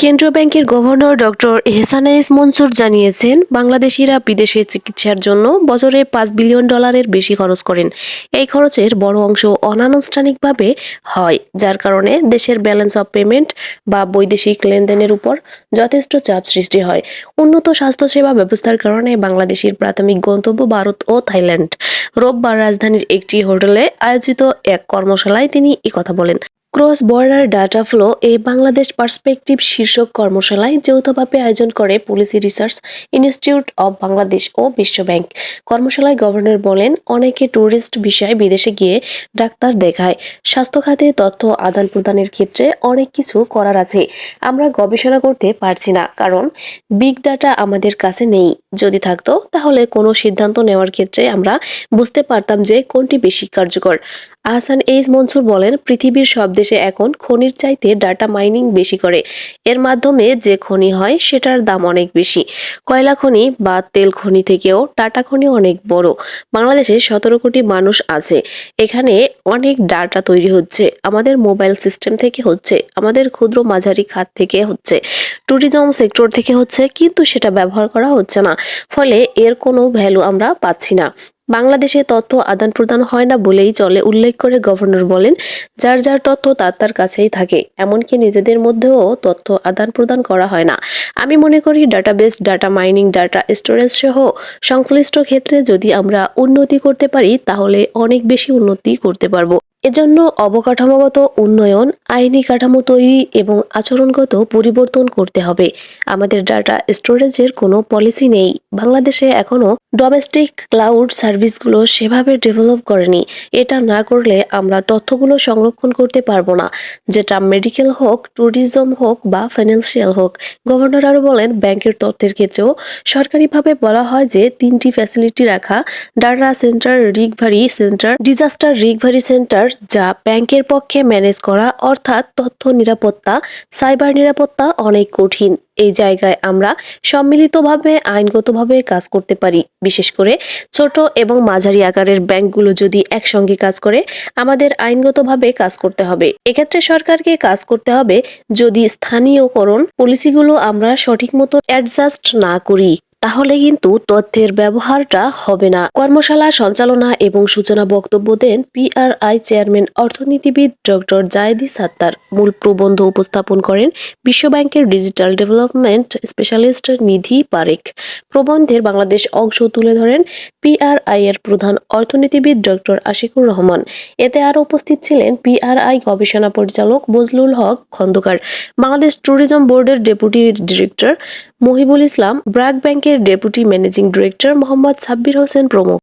কেন্দ্রীয় ব্যাংকের governor doctor এহসানাইস Mansur জানিয়েছেন, বাংলাদেশিরা বিদেশে চিকিৎসার জন্য বছরে পাঁচ বিলিয়ন ডলারের বেশি খরচ করেন। এই খরচের বড় অংশ অনানুষ্ঠানিকভাবে হয়, যার কারণে দেশের ব্যালেন্স অফ পেমেন্ট বা বৈদেশিক লেনদেনের উপর যথেষ্ট চাপ সৃষ্টি হয়। উন্নত স্বাস্থ্যসেবা ব্যবস্থার কারণে বাংলাদেশের প্রাথমিক গন্তব্য ভারত ও থাইল্যান্ড। রোববার রাজধানীর একটি হোটেলে আয়োজিত এক কর্মশালায় তিনি একথা বলেন। Cross border data flow a Bangladesh perspective শীর্ষক কর্মশালায় যৌথভাবে আয়োজন করে policy research institute of Bangladesh ও বিশ্ব ব্যাংক কর্মশালায় গভর্নর বলেন, অনেকে ট্যুরিস্ট বিষয়ে বিদেশে গিয়ে ডাক্তার দেখায়। স্বাস্থ্য খাতে তথ্য আদান প্রদানের ক্ষেত্রে অনেক কিছু করার আছে। আমরা গবেষণা করতে পারছি না, কারণ বিগ ডাটা আমাদের কাছে নেই। যদি থাকতো, তাহলে কোনো সিদ্ধান্ত নেওয়ার ক্ষেত্রে আমরা বুঝতে পারতাম যে কোনটি বেশি কার্যকর। আহসান এইস মনসুর বলেন, পৃথিবীর সব দেশে এখন খনির চাইতে ডাটা মাইনিং বেশি করে। এর মাধ্যমে যে খনি হয়, সেটার দাম অনেক বেশি। কয়লা খনি বা তেল খনি থেকেও টাটা খনি অনেক বড়। বাংলাদেশে সতেরো কোটি মানুষ আছে। এখানে অনেক ডাটা তৈরি হচ্ছে। আমাদের মোবাইল সিস্টেম থেকে হচ্ছে, আমাদের ক্ষুদ্র মাঝারি খাত থেকে হচ্ছে। ট্যুরিজম সেক্টর থেকে হচ্ছে, কিন্তু সেটা ব্যবহার করা হচ্ছে না। ফলে এর কোনো ভ্যালু আমরা পাচ্ছি না। বাংলাদেশে তথ্য আদান প্রদান হয় না বলেই চলে, উল্লেখ করে গভর্নর বলেন, যার যার তথ্য তার তার কাছেই থাকে, এমনকি নিজেদের মধ্যেও তথ্য আদান প্রদান করা হয় না। আমি মনে করি data database, data mining, data storage সহ সংশ্লিষ্ট ক্ষেত্রে যদি আমরা উন্নতি করতে পারি, তাহলে অনেক বেশি উন্নতি করতে পারব। এজন্য অবকাঠামোগত উন্নয়ন, আইনি কাঠামো তৈরি এবং আচরণগত পরিবর্তন করতে হবে। আমাদের ডাটা স্টোরেজের কোনো পলিসি নেই। বাংলাদেশে এখনও ডোমেস্টিক ক্লাউড সার্ভিসগুলো সেভাবে ডেভেলপ করেনি। এটা না করলে আমরা তথ্যগুলো সংরক্ষণ করতে পারব না। যেটা মেডিকেল হোক ট্যুরিজম হোক বা ফাইন্যান্সিয়াল হোক। গভর্নর আরও বলেন, ব্যাংকের তথ্যের ক্ষেত্রেও সরকারিভাবে বলা হয় যে তিনটি ফ্যাসিলিটি রাখা। Data center recovery center disaster recovery center যা ব্যাংকের পক্ষে ম্যানেজ করা, অর্থাৎ তথ্য নিরাপত্তা সাইবার নিরাপত্তা অনেক কঠিন। এই জায়গায় আমরা সম্মিলিতভাবে, আইনগতভাবে কাজ করতে পারি। বিশেষ করে ছোট এবং মাঝারি আকারের ব্যাংকগুলো যদি একসঙ্গে কাজ করে, আমাদের আইনগতভাবে কাজ করতে হবে। এক্ষেত্রে সরকারকে কাজ করতে হবে যদি স্থানীয়করণ পলিসিগুলো আমরা সঠিক মতো অ্যাডজাস্ট না করি। তাহলে কিন্তু তথ্যের ব্যবহারটা হবে না। কর্মশালা, সঞ্চালনা এবং সূচনা বক্তব্য দেন পিআরআই চেয়ারম্যান অর্থনীতিবিদ ডক্টর জায়েদি সাত্তার। মূল প্রবন্ধ উপস্থাপন করেন বিশ্বব্যাংকের digital development specialist Nidhi Parekh প্রবন্ধের বাংলাদেশ অংশ তুলে ধরেন পিআরআই এর প্রধান অর্থনীতিবিদ ডক্টর আশিকুর রহমান। এতে আরও উপস্থিত ছিলেন পিআরআই গবেষণা পরিচালক বজলুল হক খন্দকার। বাংলাদেশ ট্যুরিজম বোর্ডের ডেপুটি ডিরেক্টর মহিবুল ইসলাম, ব্র্যাক ব্যাংকের deputy managing director Mohammad Sabbir Hossain প্রমুখ।